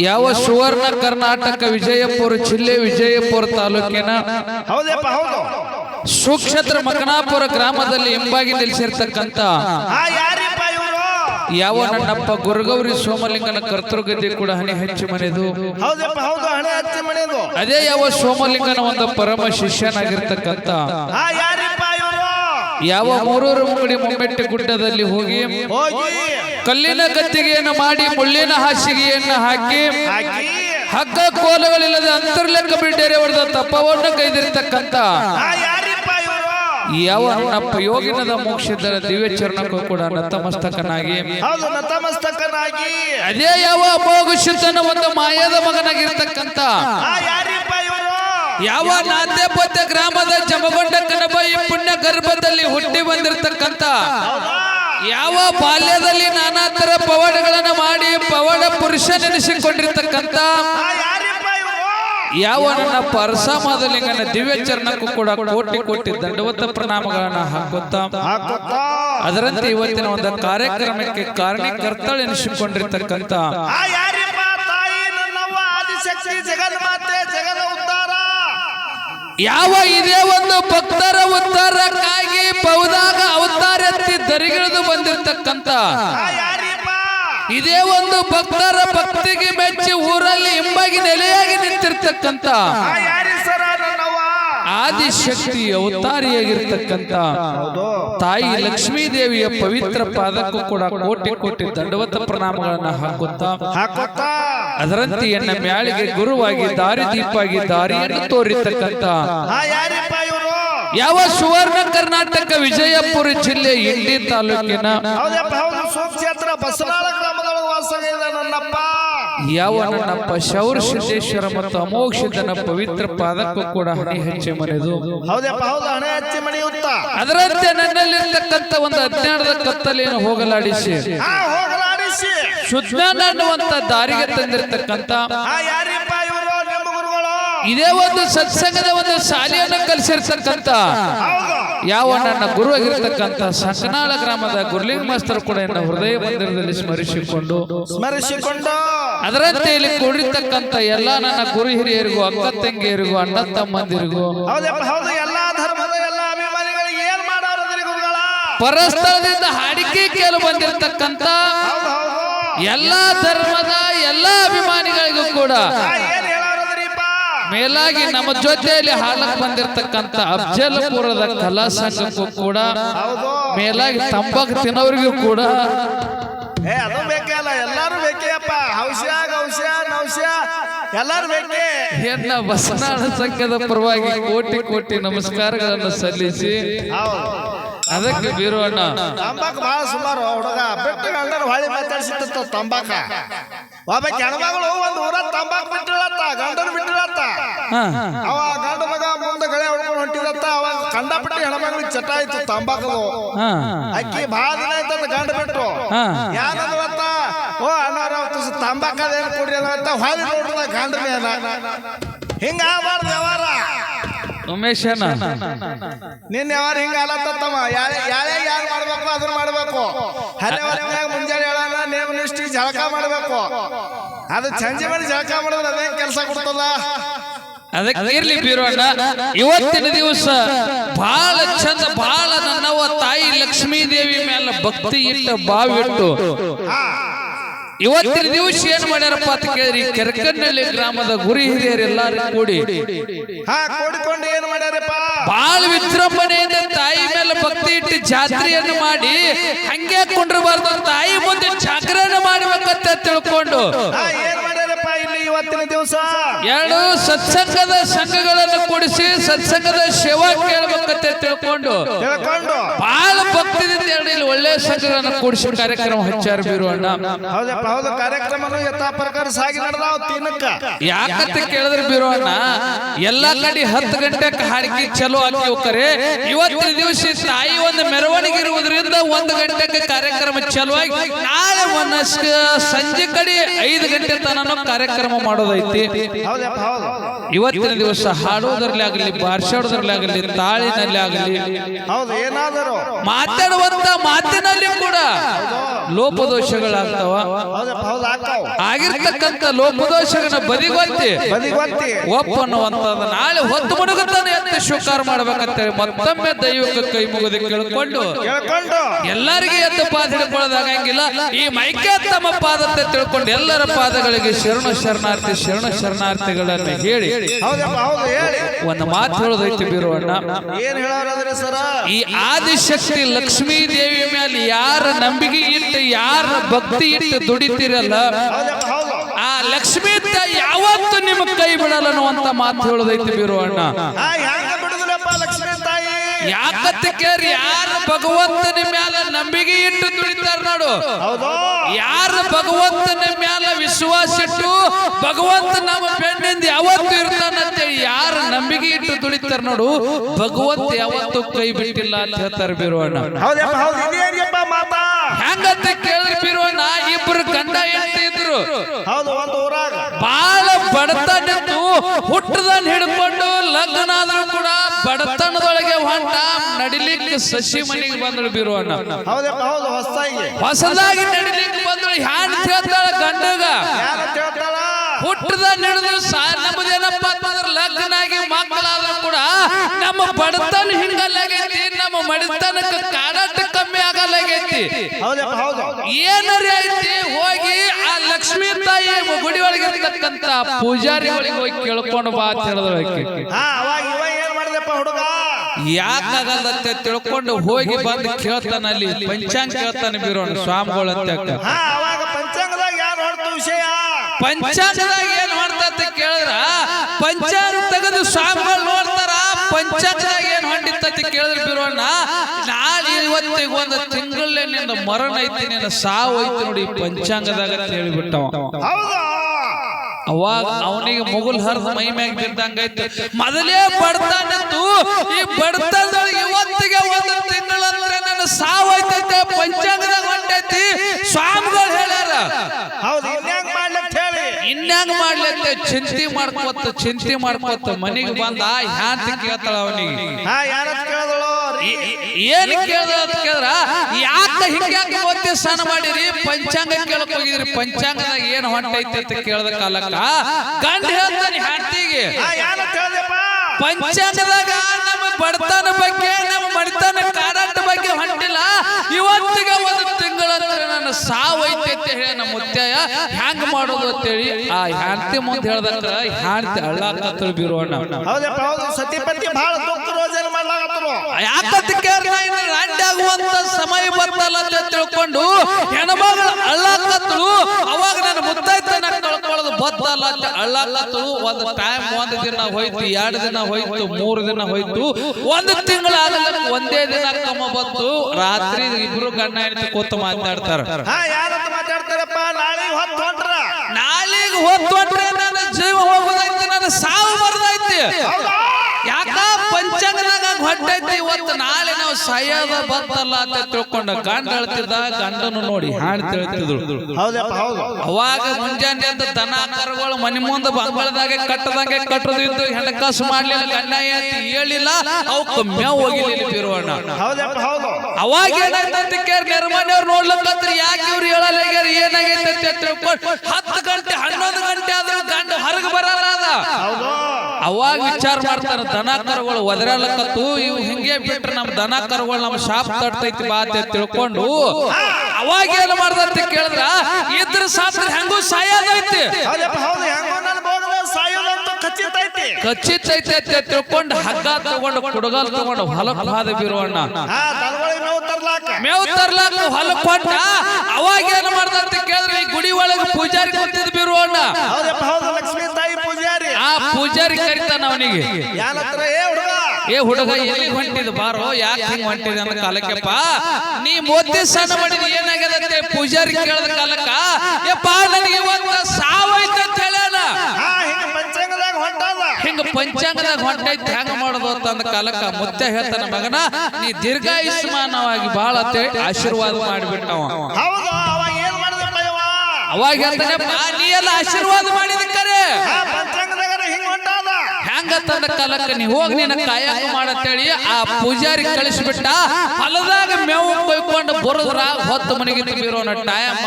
ಯಾವ ಸುವರ್ಣ ಕರ್ನಾಟಕ ವಿಜಯಪುರ ಜಿಲ್ಲೆ ವಿಜಯಪುರ ತಾಲೂಕಿನ ಹೌದಪ್ಪ ಹೌದು. ಸುಕ್ಷೇತ್ರ ಮಕನಾಪುರ ಗ್ರಾಮದಲ್ಲಿ ಹಿಂಬಾಗಿ ನಿಲ್ಲಿಸಿರ್ತಕ್ಕಂಥ ಯಾವ ನನ್ನಪ್ಪ ಗುರುಗೌರಿ ಸೋಮಲಿಂಗನ ಕರ್ತೃಗದ್ದೆ ಕೂಡ ಹಣಿ ಹಚ್ಚಿ ಮನೆದು. ಅದೇ ಯಾವ ಸೋಮಲಿಂಗನ ಒಂದು ಪರಮ ಶಿಷ್ಯನಾಗಿರ್ತಕ್ಕಂಥ. ಯಾವ ಮೂರೂರು ಮುಂಗಡಿ ಮುಮ್ಮೆಟ್ಟಿ ಗುಡ್ಡದಲ್ಲಿ ಹೋಗಿ. ಕಲ್ಲಿನ ಕತ್ತಿಗೆಯನ್ನು ಮಾಡಿ ಮುಳ್ಳಿನ ಹಾಸಿಗೆಯನ್ನು ಹಾಕಿ ಹಗ್ಗ ಕೋಲುಗಳಿಲ್ಲದೆ ಅಂತರ್ಲೆಕ್ಕ ಬಿಡ್ಡೇರೆ ಹೊಡೆದ ತಪ್ಪವನ್ನು ಇವರು? ಯಾವ ನಪ್ಪ ಯೋಗಿನದ ಮೋಕ್ಷದ ದಿವ್ಯ ಚರಣಕ್ಕೂ ಕೂಡ ನತಮಸ್ತಕನಾಗಿ. ನತಮಸ್ತಕನಾಗಿ. ಅದೇ ಯಾವ ಅಮೋಘಶುದ್ಧನ ಒಂದು ಮಾಯದ ಮಗನಾಗಿರ್ತಕ್ಕಂತ ಯಾವ ನಾದ್ಯಪತ್ಯ ಗ್ರಾಮದ ಜಮಗೊಂಡ ಕನಬ ಈ ಪುಣ್ಯ ಗರ್ಭದಲ್ಲಿ ಹುಟ್ಟಿ ಬಂದಿರತಕ್ಕಂಥ ಯಾವ ಬಾಲ್ಯದಲ್ಲಿ ನಾನಾ ತರ ಪವಾಡಗಳನ್ನು ಮಾಡಿ ಪವಾಡ ಪುರುಷ ನೆನೆಸಿಕೊಂಡಿರ್ತಕ್ಕಂತ ಹಾ ಯಾರಿಪ್ಪ ಇವರು ಯಾವ ನನ್ನ ಪರಸಾಮದಲಿಂಗನ ದಿವ್ಯ ಚರಣಕ್ಕೂ ಕೂಡ ಕೋಟಿ ಕೋಟಿ ದಂಡವತ್ತ ಪ್ರಣಾಮಗಳನ್ನ ಹಾಕುತ್ತಾ? ಅದರಂತೆ ಇವತ್ತಿನ ಒಂದು ಕಾರ್ಯಕ್ರಮಕ್ಕೆ ಕಾರಣೀಕರ್ತಳೆನಿಸಿಕೊಂಡಿರ್ತಕ್ಕಂಥ ಜಗನ್ಮಾತೆ ಯಾವ ಇದೇ ಒಂದು ಭಕ್ತರ ಉದ್ಧಾರಕ್ಕಾಗಿ ಬೌದಾಗ ಅವತಾರ ಎತ್ತಿ ದರಿಗಿಳಿದು ಬಂದಿರತಕ್ಕಂತ. ಇದೇ ಒಂದು ಭಕ್ತರ ಭಕ್ತಿಗೆ ಮೆಚ್ಚಿ ಊರಲ್ಲಿ ಹಿಂಬಾಗಿ ನೆಲೆಯಾಗಿ ನಿಂತಿರ್ತಕ್ಕಂತ ಹಾ ಯಾರಿ ಸರ ನನ್ನವ್ವ ಆದಿಶಕ್ತಿ ಅವತಾರಿಯಾಗಿರ್ತಕ್ಕಂತ ತಾಯಿ ಲಕ್ಷ್ಮೀ ದೇವಿಯ ಪವಿತ್ರ ಪಾದಕ್ಕೂ ಕೂಡ ಕೋಟಿ ಕೋಟಿ ದಂಡವತ್ತ ಪ್ರಣಾಮಗಳನ್ನ ಹಾಕುತ್ತಾ ಅದರಂತೆ ಎನ್ನ ಮ್ಯಾಳಿಗೆ ಗುರುವಾಗಿ ದಾರಿ ದೀಪಾಗಿ ದಾರಿಯನ್ನು ತೋರಿತಕ್ಕಂಥ ಯಾವ ಸುವರ್ಣ ಕರ್ನಾಟಕ ವಿಜಯಪುರ ಜಿಲ್ಲೆ ಇಂಡಿ ತಾಲೂಕಿನ ಯಾವ ನನ್ನಪ್ಪ ಶೌರ ಸಿದ್ದೇಶ್ವರ ಮತ್ತು ಅಮೋಕ್ಷದನ ಪವಿತ್ರ ಪಾದಕ್ಕೂ ಕೂಡ ಹಣಿ ಹಚ್ಚಿ ಮನೆದು ಅದರಂತೆ ನನ್ನಲ್ಲಿರ್ತಕ್ಕಂಥ ಒಂದು ಅಜ್ಞಾನದ ಕತ್ತಲೆಯನ್ನು ಹೋಗಲಾಡಿಸಿ. ಅನ್ನುವಂತ ದಾರಿಗೆ ತಂದಿರತಕ್ಕಂತ ಇದೇ ಒಂದು ಸತ್ಸಂಗದ ಒಂದು ಶಾಲೆಯನ್ನು ಕಲಿಸಿರ್ತಕ್ಕಂತ ಹೌದು. ಯಾವ ನನ್ನ ಗುರು ಆಗಿರ್ತಕ್ಕಂಥ ಸಂಕನಾಳ ಗ್ರಾಮದ ಗುರ್ಲಿಂಗ್ ಮಾಸ್ತರ್ ಕೂಡ ನನ್ನ ಹೃದಯ ಮಂದಿರದಲ್ಲಿ ಸ್ಮರಿಸಿಕೊಂಡು ಸ್ಮರಿಸಿಕೊಂಡು ಅದರಂತೆ ಇಲ್ಲಿ ಕೂಡಿರ್ತಕ್ಕಂಥ ಎಲ್ಲ ನನ್ನ ಗುರು ಹಿರಿಯರಿಗೂ ಅಕ್ಕ ತಂಗಿಯರಿಗೂ ಅಣ್ಣ ತಮ್ಮಂದಿರಿಗೂ ಹೌದಪ್ಪ ಹೌದು ಎಲ್ಲಾ ಧರ್ಮದ ಎಲ್ಲಾ ಅಭಿಮಾನಿಗಳಿಗೆ ಏನ್ ಮಾಡೋದ್ರಿ ಗುರುಗಳ? ಪರಸ್ಥಳದಿಂದ ಹಾಡಿಕೆ ಕೇಳು ಬಂದಿರತಕ್ಕಂಥ ಹೌದು ಹೌದು ಎಲ್ಲಾ ಧರ್ಮದ ಎಲ್ಲಾ ಅಭಿಮಾನಿಗಳಿಗೂ ಕೂಡ ಮೇಲಾಗಿ ನಮ್ಮ ಜೊತೆಯಲ್ಲಿ ಹಾಡಕ್ ಬಂದಿರತಕ್ಕಂತ ಅಫ್ಜಲ್ಪುರದ ಕಲಾ ಸಂಘಕ್ಕೂ ಕೂಡ ಹೌದು ಮೇಲಾಗಿ ತಂಬಾಕು ತಿನ್ನೋರಿಗೂ ಕೂಡ. ಏ ಅದು ಬೇಕಲ್ಲ ಎಲ್ಲಾರು ಬೇಕೇ ಎಲ್ಲಾರು ಎನ್ನ ಬಸನಾಳ ಸಂಘದ ಪರವಾಗಿ ಕೋಟಿ ಕೋಟಿ ನಮಸ್ಕಾರಗಳನ್ನು ಸಲ್ಲಿಸಿ. ಹೌದು ಅದಕ್ಕೆ ಬೀರೋಣ ತಂಬಾಕು ಬಹಳ ಸುಮಾರು ಹುಡುಗ. ಬಿಟ್ಟು ಹೊಳಿ ಮಾತಾಡ್ಸಿತ್ತ ತಂಬಾಕ. ಒಬ್ಬ ಹೆಣ್ಮಗಳು ಒಂದು ಊರ ತಂಬಾಕ್ ಬಿಟ್ಟಿಳತ್ತ ಗಂಡನ ಬಿಟ್ಟಿಳತ್ತ. ಅವ ಗಂಡ ಮಗ ಮುಂದೆ ಗಳೆ ಹೊಡ್ಕೊಂಡು ಅವ ಕಂಡ ಕಂಡಪಟ್ಟಿ ಹೆಣ್ಮಗಳಿಗೆ ಚಟ ಆಯ್ತು ತಂಬಾಕದು. ಅಕ್ಕಿ ಬಹಳ ದಿನ ಆಯ್ತದ ಗಂಡ ಬಿಟ್ಟು. ಯಾರತ್ತ ಓ ಅಣ್ಣಾರ ತಂಬಾಕದೇನು ಕೊಡ್ರಿ ಅಂತ ಹೊಳಿ ನೋಡ್ರ ಗಂಡ ಮೇಲ. ಹಿಂಗ ಆಗ್ಬಾರ್ದು ವ್ಯವಹಾರ. ಉಮೇಶನ ನಿನ್ನ ಯಾರು ಹಿಂಗ ಅಲತ್ತಮ್ಮ ಯಾಳೆ ಯಾಳೆ ಯಾರು ಮಾಡ್ಬೇಕು ಅದನ್ನ ಮಾಡ್ಬೇಕು. ಹೊತ್ತಿನಾಗ ಮುಂಜಾನೆ ನಿಷ್ಠಿ ಜಳಕ ಮಾಡಬೇಕು. ಅದು ಸಂಜೆ ಮೇಲೆ ಜಳಕ ಮಾಡಿದ್ರೆ ಅದೇ ಕೆಲಸ ಕೊಡ್ತದ. ಅದಕ್ಕೆ ಇರ್ಲಿ ಬೀರೋಣ ಇವತ್ತಿನ ದಿವಸ ಬಹಳ ಚಂದ ಬಹಳ ನನ್ನವ ತಾಯಿ ಲಕ್ಷ್ಮೀ ದೇವಿ ಮೇಲೆ ಭಕ್ತಿ ಇಟ್ಟು ಬಾವಿಟ್ಟು. ಇವತ್ತಿನ ದಿವಸ ಏನ್ ಮಾಡ್ಯಾರಪ್ಪ ಅಂತ ಕೇಳಿ ಕೆರಕನ್ನಳ್ಳಿ ಗ್ರಾಮದ ಗುರಿ ಹಿರಿಯರೆಲ್ಲಾರು ಕೂಡಿ. ಹಾ ಕೂಡಿಕೊಂಡು ಏನ್ ಮಾಡ್ಯಾರಪ್ಪ? ಬಹಳ ವಿಜೃಂಭಣೆಯಿಂದ ತಾಯಿ ಮೇಲೆ ಭಕ್ತಿ ಇಟ್ಟು ಜಾತ್ರೆಯನ್ನು ಮಾಡಿ ಹಂಗೆ ಕುಂಡ್ರಬಾರ್ದು. ತಾಯಿ ಮುಂದೆ ಜಾಗರಣ ಮಾಡ್ಬೇಕಂತ ತಿಳ್ಕೊಂಡು. ಇವತ್ತಿನ ದಿವಸ? ಎರಡು ಸತ್ಸಂಗದ ಸಂಘಗಳನ್ನು ಕೂಡಿಸಿ ಸತ್ಸಂಗದ ಶಿವ ಕೇಳ್ಬೇಕಂತ ತಿಳ್ಕೊಂಡು. ತಿಳ್ಕೊಂಡು. ಬಹಳ ಭಕ್ತಿದಿಂದ ಎರಡು ಇಲ್ಲಿ ಒಳ್ಳೆ ಸಂಘಗಳನ್ನು ಕೂಡಿಸಿ ಕಾರ್ಯಕ್ರಮ ಹಚ್ಚಾರ ಬೀರು ಅಣ್ಣ ಹೌದಪ್ಪ ಹೌದು ಕಾರ್ಯಕ್ರಮನು ಯಥಾ ಪ್ರಕಾರ ಸಾಗಿ ನಡೆದಾವ್ ತಿನ್ನಕ್ಕ ಯಾಕಂತ ಕೇಳಿದ್ರೆ ಬೀರು ಅಣ್ಣ ಎಲ್ಲಾ ಕಡೆ ಹತ್ತು ಗಂಟೆಗೆ ಹಾಡಿಕೆ ಚಲೋ ಹಾಕಿ ಹೋಗ್ತಾರೆ ಇವತ್ತಿನ ದಿವಸ ತಾಯಿ ಒಂದು ಮೆರವಣಿಗೆ ಇರುವುದರಿಂದ ಒಂದು ಗಂಟೆಗೆ ಕಾರ್ಯಕ್ರಮ ಚಲುವಾಗಿ ನಾಳೆ ಒಂದು ಸಂಜೆ ಕಡೆ ಐದು ಗಂಟೆ ತನಕ ಕಾರ್ಯಕ್ರಮ ಮಾಡೋದೈತಿ. ಇವತ್ತಿನ ದಿವಸ ಹಾಡೋದ್ರಲ್ಲಿ ಆಗಲಿ ಬಾರ್ಸಾಡೋದ್ರಲ್ಲಿ ಆಗಲಿ, ತಾಳಿನಲ್ಲಿ ಆಗಲಿ ಏನಾದರೂ ಮಾತಾಡ ಮಾತಾಡುವಂತ ಮಾತಿನಲ್ಲಿ ಕೂಡ ಲೋಪದೋಷಗಳಾಗ್ತಾವ. ಆಗಿರ್ತಕ್ಕಂಥ ಲೋಪದೋಷಗಳನ್ನ ಬದಿಗೊತ್ತಿ ಒಪ್ಪನ್ನುವಂತದ ನಾಳೆ ಹೊತ್ತು ಮುಡುಗುತ್ತಾನೆ ಅಂತ ಸ್ವೀಕಾರ ಮಾಡ್ಬೇಕಂತೇಳಿ ಮತ್ತೊಮ್ಮೆ ದೈವಕ್ಕೆ ಕೈ ಮುಗಿದು ಕೇಳ್ಕೊಂಡು ಕೇಳ್ಕೊಂಡು ಎಲ್ಲರಿಗೆ ಎದ್ದು ಪಾತ್ರ ಹಿಡ್ಕೊಳ್ಳೋದಾಗಂಗಿಲ್ಲ ಈ ಮೈಕೆ ತಮ್ಮ ಪಾದತೆ ತಿಳ್ಕೊಂಡು ಎಲ್ಲರ ಪಾದಗಳಿಗೆ ಶರಣ ಶರಣಾರ್ಥಿ ಶರಣ ಶರಣಾರ್ಥಿಗಳನ್ನು ಹೇಳಿ. ಒಂದು ಮಾತು ಹೇಳೋದೈತಿ ಬೀರುವಣ್ಣ. ಏನ್ ಹೇಳೋರದ್ರಿ ಸರ? ಈ ಆದಿಶಕ್ತಿ ಲಕ್ಷ್ಮೀ ದೇವಿ ಮೇಲೆ ಯಾರ ನಂಬಿಕೆ ಇಟ್ಟು ಯಾರ ಭಕ್ತಿ ಇಟ್ಟು ದುಡಿತಿರಲ್ಲ ಆ ಲಕ್ಷ್ಮೀ ಯಾವತ್ತು ನಿಮ್ಮ ಕೈ ಬಿಡಲ್ಲ ಅನ್ನುವಂತ ಮಾತು ಹೇಳೋದೈತಿ ಬೀರುವಣ್ಣ. ಯಾಕತ್ತ ಕೇರಿ ಯಾರು ಭಗವಂತನ ಮ್ಯಾಲ ನಂಬಿಕೆ ಇಟ್ಟು ದುಡಿತಾರ ನೋಡು. ಯಾರ ಯಾರು ಭಗವಂತನ ಮ್ಯಾಲ ವಿಶ್ವಾಸ ಇಟ್ಟು ಭಗವಂತ ನಮ್ಮ ಬೆನ್ನಿಂದ ಯಾವತ್ತು ಇರ್ತಾನಂತೇಳಿ ಯಾರು ನಂಬಿಕೆ ಇಟ್ಟು ದುಡಿತಾರ ನೋಡು. ಭಗವಂತ ಯಾವತ್ತು ಕೈ ಬಿಟ್ಟಿಲ್ಲ ಅಂತ ಹೇಳ್ತಾರೆ ಬಿರುವಣ್ಣ. ಹೆಂಗಂತ ಕೇಳಿ ಬೀರುವಣ್ಣ? ಇಬ್ರು ಗಂಡ ಹೆಂಡತಿ ಇದ್ರು. ಬಾಳ ಬಡತನ ಹುಟ್ಟದನ್ ಹಿಡ್ಕೊಂಡು ಲಗ್ನ ಆದ್ರೂ ಬಡತನದೊಳಗೆ ಹೊಂಟ ನಡಿಲಿಕ್ಕೆ ಸಸಿ ಮನೆಗೆ ಬಂದಳು ಬೀರುವಣ್ಣ ಅಣ್ಣ. ಹೊಸದಾಗಿ. ನಡಿಲಿಕ್ಕೆ ಬಂದಳು ಹ್ಯಾಂಡ್ ಕೇಳ್ತಾಳ ಗಂಡಗ. ಹುಟ್ಟದ ನಡೆದು ನಮ್ಮದೇನಪ್ಪ ಅಂತಂದ್ರೆ ಲಗ್ನ ಆಗಿ ಮಕ್ಕಳಾದ್ರೂ ಕೂಡ ನಮ್ಮ ಬಡತನ ಹಿಂಗಲ್ಲಾಗೈತಿ ನಮ್ಮ ಮಡಿತನಕ್ಕೆ ಕಾಡಾಟ ಕಮ್ಮಿ ಆಗಲ್ಲಾಗೈತಿ. ಏನರಿ ಐತಿ ಹೋಗಿ ಆ ಲಕ್ಷ್ಮೀ ತಾಯಿ ಗುಡಿ ಒಳಗೆ ಇರ್ತಕ್ಕಂತ ಪೂಜಾರಿಗಳಿಗೆ ಹೋಗಿ ಕೇಳ್ಕೊಂಡು ಬಾ ಅಂತ ಹೇಳಿದ್ರು ಹುಡುಗ. ಯಾಕಾಗಲ್ಲಂತೆ ತಿಳ್ಕೊಂಡು ಹೋಗಿ ಬಂದು ಕೇಳ್ತಾನ ಅಲ್ಲಿ. ಪಂಚಾಂಗ ಕೇಳ್ತಾನೆ ಬೀರೋಣ ಸ್ವಾಮಿಗಳು ಅಂತ ಅವಾಗ ಪಂಚಾಂಗದಾಗ ಯಾರು ಹೊರತು ವಿಷಯ? ಪಂಚಾಂಗದಾಗ ಏನ್ ಮಾಡ್ತಾ ಕೇಳಿದ್ರ? ಪಂಚಾಂಗ ತೆಗೆದು ಸ್ವಾಮಿಗಳು ನೋಡ್ತಾರ ಪಂಚಾಂಗದಾಗ ಏನ್ ಹೊಂಡಿತ್ತಂತ ಕೇಳಿದ್ರೆ ಬೀರೋಣ ನಾಳೆ ಇವತ್ತಿಗೆ ಒಂದು ತಿಂಗಳೇ ನಿನ್ನ ಮರಣ ಐತಿ ನಿನ್ನ ಸಾವು ಐತಿ ನೋಡಿ ಪಂಚಾಂಗದಾಗ ಅಂತ ಹೇಳಿಬಿಟ್ಟವ. ಹೌದು? ಅವಾಗ ಅವನಿಗೆ ಮುಗುಲ್ ಹರಿದ ಮೈ ಮ್ಯಾಗ ಬಿದ್ದಂಗೈತೆ ಮೊದಲೇ ಬಡತನಿತ್ತು ಈ ಬಡತನದೊಳಗೆ ಇವತ್ತಿಗೆ ಒಂದು ತಿಂಗಳಂದ್ರೆ ನನ್ನ ಸಾವೈತೈತೆ ಪಂಚಾಂಗದಾಗ ಹೊಂಟೈತಿ ಸ್ವಾಮಿಗಳು ಹೇಳ್ಯಾರ. ಹೌದು ಇನ್ಯಾಂಗ ಮಾಡ್ಲಂತ ಹೇಳಿ. ಇನ್ಯಾಂಗ ಮಾಡ್ಲತ್ತೆ? ಚಿಂತೆ ಮಾಡ್ಕೋತ ಚಿಂತೆ ಮಾಡ್ಕೋತ. ಮನೆಗೆ ಬಂದ ಹ್ಯಾಂತ ಕೇಳ್ತಾಳ ಅವನಿಗೆ. ಹಾ ಯಾರ ಕೇಳಿದಳು? ಏನ್ ಕೇಳ್ದ ಅಂತ ಕೇಳಿದ್ರ ಯಾಕ ಹಿಂಗ್ಯಾಕೆ ಓದ್ತಿ ಸ್ನಾನ ಮಾಡಿರಿ ಪಂಚಾಂಗ ಕೇಳಕ್ ಹೋಗಿದ್ರಿ? ಪಂಚಾಂಗದಾಗ ಏನ್ ಹೊಂಟೈತಿ ಅಂತ ಕೇಳದ ಕಾಲಕ್ಕ? ಗಂಡ ಹೇಳ್ತಾನೆ ಹ್ಯಾಂತಿಗೆ ಹಾ ಯಾರತ್ ಹೇಳ್ದಪ್ಪ ಪಂಚಾಂಗದಾಗ ನಮ್ಮ ಬಡತನ ಬಗ್ಗೆ ನಮ್ಮ ಬಡತನ ಕಾರಾಟ ಬಗ್ಗೆ ಹೊಂಟಿಲ್ಲ. ಇವತ್ತಿಗೆ ಒಂದು ತಿಂಗಳ ನನ್ನ ಸಾವೈತೆ ಅಂತ ಹೇಳಿ ನಮ್ಮ ಮುತ್ಯಾಯ ಹ್ಯಾಂಗ್ ಮಾಡೋದು ಅಂತೇಳಿ ಆ ಹ್ಯಾಂತಿ ಮುಂದೆ ಹೇಳ್ದಂಗ ಹ್ಯಾಂತಿ ಹಳ್ಳ ಬೀರೋಣ ಸತಿಪತಿ ಬಹಳ ಆಗುವಂತ ಸಮಯ ಬರ್ತಲ್ಲ ಅಂತ ತಿಳ್ಕೊಂಡು ಹೆಣ್ಮಗಳು ಅಳ್ಳಾಕತ್ತಳು ಅವಾಗ ನನ್ನ ಮುತ್ತೈತನ ಕಳ್ಕೊಳ್ಳೋದು ಬತ್ತಲ್ಲ ಅಂತ ಅಳ್ಳಾಕತ್ತಳು ಒಂದು ಟೈಮ್ ಒಂದು ದಿನ ಹೋಯ್ತು ಎರಡು ದಿನ ಹೋಯ್ತು ಮೂರು ದಿನ ಹೋಯ್ತು. ಒಂದು ತಿಂಗಳ ಒಂದೇ ದಿನ ಕಮ್ಮ ಬಂತು. ರಾತ್ರಿ ಇಬ್ರು ಗಂಡ ಹೆಂಡತಿ ಕೂತು ಮಾತಾಡ್ತಾರ. ಮಾತಾಡ್ತಾರಪ್ಪ? ನಾಳೆ ಹೊತ್ತು ಹೊಂಟ್ರ ನಾಳೆಗೆ ಹೊತ್ತೊಟ್ರೆ ನನ್ನ ಜೀವ ಹೋಗೋದೈತಿ ನನ್ನ ಸಾವು ಬರ್ದೈತಿ. ಯಾಕ ಹೊಟ್ಟೈತಿ ಇವತ್ತು. ನಾಳೆ ನಾವು ಸಾಯೋದ ಬರ್ತಲ್ಲ ಅಂತ ತಿಳ್ಕೊಂಡ ಗಂಡ ಹೇಳ್ತಿದ್ದ ಗಂಡನು ನೋಡಿ ಹಾಡು ತಿಳ್ತಿದ್ರು. ಅವಾಗ ಮುಂಜಾನೆ ಅಂತ ದನ ಕರುಗಳು ಮನೆ ಮುಂದೆ ಬಂಗಳದಾಗೆ ಕಟ್ಟದಂಗೆ ಕಟ್ಟದಿದ್ದು ಹೆಣಕಾಸು ಮಾಡ್ಲಿಲ್ಲ ಗಂಡ ಹೇಳಿಲ್ಲ ಅವಕ್ಕ ಮೇವ್ ಹೋಗಿ ಅವಾಗ ಏನಾಯ್ತಂತ ಕೇರ್ ನೆರಮನೆಯವ್ರು ನೋಡ್ಲಕ್ಕಂತ್ರ ಯಾಕೆ ಇವ್ರು ಹೇಳಲ್ಲ ಏನಾಗೈತೆ ಅಂತ ತಿಳ್ಕೊಂಡು ಹತ್ತು ಗಂಟೆ ಆದ್ರೂ ಗಂಡ ಹೊರಗೆ ಬರಲ್ಲ ಅದ ಹೌದು ಅವಾಗ ವಿಚಾರ ಮಾಡ್ತಾರ ದನ ಕರುಗಳು ಒದರಲಕತ್ತು ಇವು ಹಿಂಗೆ ಬಿಟ್ರೆ ನಮ್ ದನ ಕರುಗಳು ನಮ್ಮ ಶಾಪ್ ತಡ್ತೈತಿ ಬಾ ಅಂತ ತಿಳ್ಕೊಂಡು ಅವಾಗ ಏನು ಮಾಡ್ದಂತ ಕೇಳಿದ್ರ? ಇದ್ರ ಸಾತ್ರ ಹೆಂಗೂ ಸಾಯೋದೈತಿ. ಕಚ್ಚಿತ್ತೈತೆ ಅಂತ ತಿಳ್ಕೊಂಡು ಹಗ್ಗ ತಗೊಂಡು ಕುಡಗಲ್ ತಗೊಂಡು ಹೊಲಕ್ ಬಾದ ಬೀರುವಣ್ಣ ಮೇವು ತರ್ಲಾಕ. ಹೊಲಕ್ಕೆ ತರ್ಲಾಕ ಹೊಲಕ್ ಕೊಟ್ಟ ಅವಾಗ ಏನು ಮಾಡ್ದಂತ ಕೇಳಿದ್ರೆ? ಈ ಗುಡಿ ಒಳಗೆ ಪೂಜಾರಿ ಕೊಟ್ಟಿದ್ ಬೀರುವಣ್ಣ ಪೂಜಾರಿ ಕರಿತಾನ ಅವನಿಗೆ? ಯಾನತ್ರ ಏ ಹುಡುಗ! ಏ ಹುಡುಗ ಎಲ್ಲಿ ಹೊಂಟಿದ್ ಬಾರೋ? ಯಾಕೆ ಹಿಂಗ್ ಹೊಂಟಿದ ಅಂತ ಕಾಲಕ್ಕೆಪ್ಪ? ನೀ ಮೋದಿ ಸಣ್ಣ ಮಾಡಿದ ಏನಾಗ್ಯದಂತೆ? ಪೂಜಾರಿ ಕೇಳದ ಕಾಲಕ್ಕ? ಯಪ್ಪ ನನಗೆ ಇವತ್ತು ಸಾವೈತೆ ಅಂತ ಹೇಳ್ಯಾನ ಪಂಚಾಂಗದಾಗ ಹೊಂಟದ ಹಿಂಗ ಪಂಚಾಂಗದಾಗ ಹೊಂಟೈತಿ ಹೆಂಗ ಮಾಡೋದು ಅಂತ ಅಂದ ಕಾಲಕ್ಕ? ಮುತ್ತೆ ಹೇಳ್ತಾನ ಮಗನ ನೀ ದೀರ್ಘಾಯುಷ್ಮಾನವಾಗಿ ಬಾಳ ಅಂತೇಳಿ ಆಶೀರ್ವಾದ ಮಾಡಿಬಿಟ್ಟವ. ಹೌದು ಅವಾಗ ಹೇಳ್ತಾನೆ ನೀ ಎಲ್ಲ ಆಶೀರ್ವಾದ ಮಾಡಿದ ಕರೆ ಹಾ ಪಂಚಾಂಗದಾಗ ಹಿಂಗ ಹೊಂಟದ ಹೆಂಗ ತಂದ ಕಾಲಕ್ಕ ನೀ ಹೋಗಿ ನಿನ್ನ ಕಾಯಕ ಮಾಡತ್ತೇಳಿ ಆ ಪೂಜಾರಿ ಕಳಿಸ್ಬಿಟ್ಟ ಹೊಲದಾಗ ಮೇವು ಕೊಯ್ಕೊಂಡು ಬರೋದ್ರಾಗ ಹೊತ್ತು ಮನೆಗೆ ಬೀರೋನ ಟೈಮ್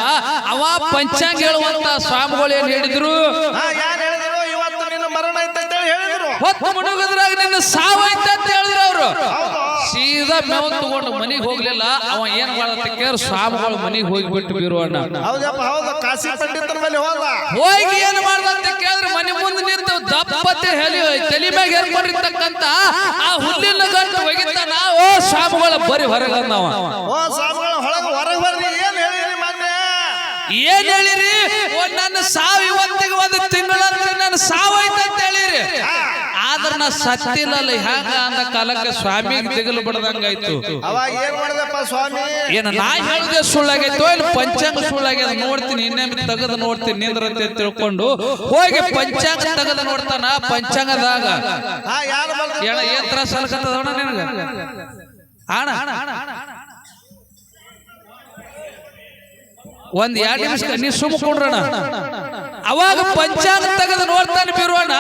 ಅವ ಪಂಚಾಂಗ ಹೇಳುವಂತ ಸ್ವಾಮಿಗಳು ಏನ್ ಹೇಳಿದ್ರು? ಮರಣ ಐತೆ ಅಂತ ಹೇಳಿ ಹೇಳಿದ್ರು. ಹೊತ್ತು ಮುಡುಗದ್ರಾಗ ನಿನ್ನ ಸಾವೈತೆ ಅಂತ ಹೇಳಿದ್ರು ಅವರು. ಸೀದಾ ಮೇವ್ ತಗೊಂಡು ಮನೆಗೆ ಹೋಗ್ಲಿಲ್ಲ ಅವ ಏನ್ ಮಾಡತ್ತ ಸ್ವಾಮಿಗಳು ಮನೆಗೆ ಹೋಗ್ಬಿಟ್ಟು ಹೋದ. ಹೋಗಿ ಏನ್ ಮಾಡ್ದಂತ ಕೇಳಿದ್ರೆ ಮನೆ ಮುಂದೆ ನಿಂತು ದಪ್ಪತ್ತೆ ಹೆಲಿ ತಲೆ ಮ್ಯಾಗ ಏರ್ಕೊಂಡಿರ್ತಕ್ಕಂತ ಆ ಹುಲ್ಲಿನ ಗಂಟು ಒಗಿತಾನ ಓ ಸ್ವಾಮಿಗಳ ಬರಿ ಹೊರಗ ನಾವ ಏನ್ ಹೇಳಿರಿ? ನನ್ನ ಸಾವು ಇವತ್ತಿಗೆ ಒಂದು ತಿಂಗಳಂದ್ರೆ ನನ್ನ ಸಾವು ಐತೆ ಅಂತ ಹೇಳಿರಿ ಆದ್ರ ನಾ ಸತ್ತಿಲ್ಲಲ್ಲ ಹ್ಯಾಂಗ ಅಂದ ಕಾಲಕ್ಕೆ ಸ್ವಾಮಿ ತೆಗಲು ಬಡದಂಗಾಯ್ತು. ಅವಾಗ ಏನ್ ಮಾಡಿದಪ್ಪ ಸ್ವಾಮಿ? ಏನ ನಾ ಹೇಳಿದೆ ಸುಳ್ಳಾಗೈತೋ ಇಲ್ಲಿ ಪಂಚಾಂಗ ಸುಳ್ಳಾಗ್ಯದ ನೋಡ್ತೀನಿ ಇನ್ನೊಮ್ಮೆ ತೆಗೆದು ನೋಡ್ತೀನಿ ನಿಂದ್ರಂತೆ ತಿಳ್ಕೊಂಡು ಹೋಗಿ ಪಂಚಾಂಗ ತೆಗೆದು ನೋಡ್ತಾನ ಪಂಚಾಂಗದಾಗ. ಹಾ ಯಾರು ಬಂದ್ರು? ಏನ ಏನ್ ತ್ರಾಸ ಅನ್ಕತ್ತದವಣ ನಿನಗ? ಅಣ್ಣ ಒಂದ್ ಎರಡು ನಿಮಿಷ ನೀ ಸುಮ್ಮ ಕೊಡ್ರಣ ಅವಾಗ ಪಂಚಾಂಗ ತೆಗೆದು ನೋಡ್ತಾನೆ ಬಿರೋಣ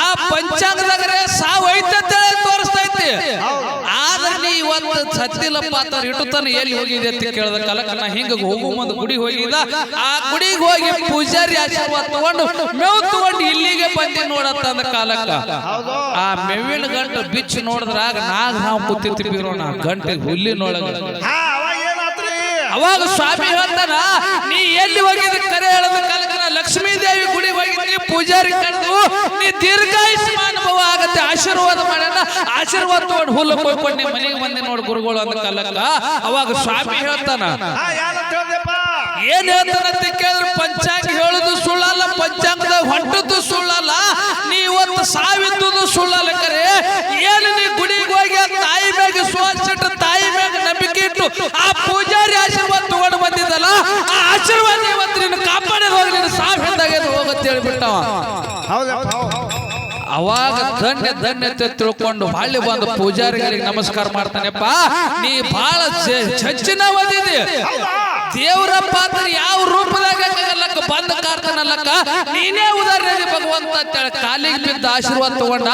ಆ ಪಂಚಾಂಗದಾಗ ಸಾವು ಐತಂತ ತೋರಿಸ್ತೈತಿ ಆದ್ರೆ ನೀ ಇವತ್ತು ಸತ್ತಿಲ್ಲಪ್ಪ ಅಂತ ಇಟ್ಟುತ್ತಾನೆ ಎಲ್ಲಿ ಹೋಗಿದೆ ಅಂತ ಕೇಳಿದ ಕಾಲಕ್ಕೆ ನಾ ಹಿಂಗ ಹೋಗು ಒಂದು ಗುಡಿ ಹೋಗಿದ. ಆ ಗುಡಿಗೆ ಹೋಗಿ ಪೂಜಾರಿ ಆಶೀರ್ವಾದ ತಗೊಂಡು ಮೇವು ತಗೊಂಡು ಇಲ್ಲಿಗೆ ಬಂದಿ ನೋಡತ್ತ ಅಂದ ಕಾಲಕ್ಕ ಹೌದು. ಆ ಮೇವಿನ ಗಂಟು ಬಿಚ್ಚು ನೋಡಿದ್ರಾಗ ನಾಗ ನಾವು ಕೂತಿರ್ತೀವಿ ಬಿರೋಣ ಗಂಟೆ ಹುಲ್ಲಿನೊಳಗ. ಹಾ ಅವಾಗ ಸ್ವಾಮಿ ಹೇಳ್ತಾನ, ನೀ ಎಲ್ಲಿ ಹೋಗಿದ ಕರೆ ಹೇಳದ ಕಾಲಕ್ಕೆ ನಾ ಲಕ್ಷ್ಮೀ ದೇವಿ ಗುಡಿ ಹೋಗಿದ್ರಿ ಪೂಜಾರಿ ಕಂಡು, ನೀ ದೀರ್ಘಾಯುಷ್ಮಾನ್ ಭವ ಆಗತ್ತೆ, ಆಶೀರ್ವಾದ ಮಾಡೋಣ ಆಶೀರ್ವಾದ ತಗೊಂಡು ಹುಲ್ಲು ಕೊಯ್ಕೊಂಡು ನಿಮ್ಮ ಮನೆಗೆ ಬಂದೆ ನೋಡಿ ಗುರುಗಳು ಅಂತ ಕಾಲಕ್ಕ. ಅವಾಗ ಸ್ವಾಮಿ ಹೇಳ್ತಾನ, ಏನ್ ಹೇಳ್ತಾನಂತ ಕೇಳಿದ್ರೆ, ಪಂಚಾಂಗ ಹೇಳುದು ಸುಳ್ಳಲ್ಲ ಪಂಚಾಂಗದಾಗ ಹೊಂಟದ್ದು ಸುಳ್ಳಲ್ಲ, ನೀ ಇವತ್ತು ಸಾವಿದ್ದು ಸುಳ್ಳಲ್ಲ ಕರೆ. ಏನು ನೀ ಗುಡಿಗೆ ಹೋಗಿ ತಾಯಿ ಮ್ಯಾಗ ಸೋಚಿಟ್ಟು ಆ ಪೂಜಾರಿ ಆಶೀರ್ವಾದ ತಗೊಂಡು ಬಂದಿದ್ದಲ್ಲ, ಆ ಆಶೀರ್ವಾದ ಇವತ್ತು ನಿನ್ನ ಕಾಪಾಡೋದು ಹೋಗಿ ನಿನ್ನ ಹೋಗುತ್ತೆ ಹೇಳ್ಬಿಟ್ಟವ. ಅವಾಗ ಧನ್ಯ ಧನ್ಯತೆ ತಿಳ್ಕೊಂಡು ಬಾಳಿ ಬಂದು ಪೂಜಾರಿಗಳಿಗೆ ನಮಸ್ಕಾರ ಮಾಡ್ತಾನೆಪ್ಪ. ನೀ ಬಹಳ ಚಚ್ಚಿನ ಓದಿದಿ ದೇವರ ಪಾತ್ರ ಯಾವ ರೂಪದಾಗ ಬಂದ ಲಕ್ಕ ನೀನೇ ಉದಾಹರಣೆ ಭಗವಂತ ಅಂತೇಳಿ ಕಾಲಿಗೆ ಬಿದ್ದ ಆಶೀರ್ವಾದ ತಗೊಂಡ,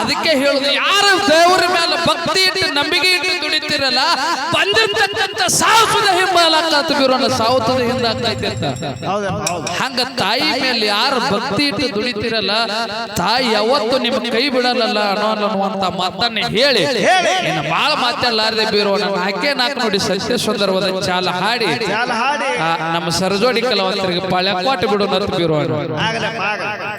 ಅದಕ್ಕೆ ಹೇಳುದು, ಯಾರು ದೇವರ ಮೇಲೆ ಭಕ್ತಿ ಇಟ್ಟು ನಂಬಿಕೆ ಇಟ್ಟು ದುಡಿತಿರಲ್ಲ, ಬಂದಿರ್ತಕ್ಕಂಥ ಸಾವುದ ಸುದ ಹಿಂಬಾಲಾಗ್ತದ ಬಿರೋಣ ಸಾವು ಸುದ ಹಿಂದಾಗ್ತೈತೆ ಅಂತ. ಹಂಗ ತಾಯಿ ಮೇಲೆ ಯಾರು ಭಕ್ತಿ ಇಟ್ಟು ದುಡಿತಿರಲ್ಲ, ತಾಯಿ ಯಾವತ್ತು ನಿಮ್ ಕೈ ಬಿಡಲ್ಲ ಅನ್ನೋ ಅನ್ನುವಂತ ಮಾತನ್ನ ಹೇಳಿ ಬಾಳ ಮಾತಾಡಲಾರದೆ ಬೀರೋಣ ಹಾಕೇ ನಾಲ್ಕು ನೋಡಿ ಸತ್ಯ ಸುಂದರವಾದ ಚಾಲ ಹಾಡಿ. ನಮ್ಮ ಸರಜೋಡಿ ಕಲಾವಂತರಿಗೆ ಪಾಳ್ಯ ಕೊಟ್ಟು ಬಿಡು ಆಗಲ್ಲ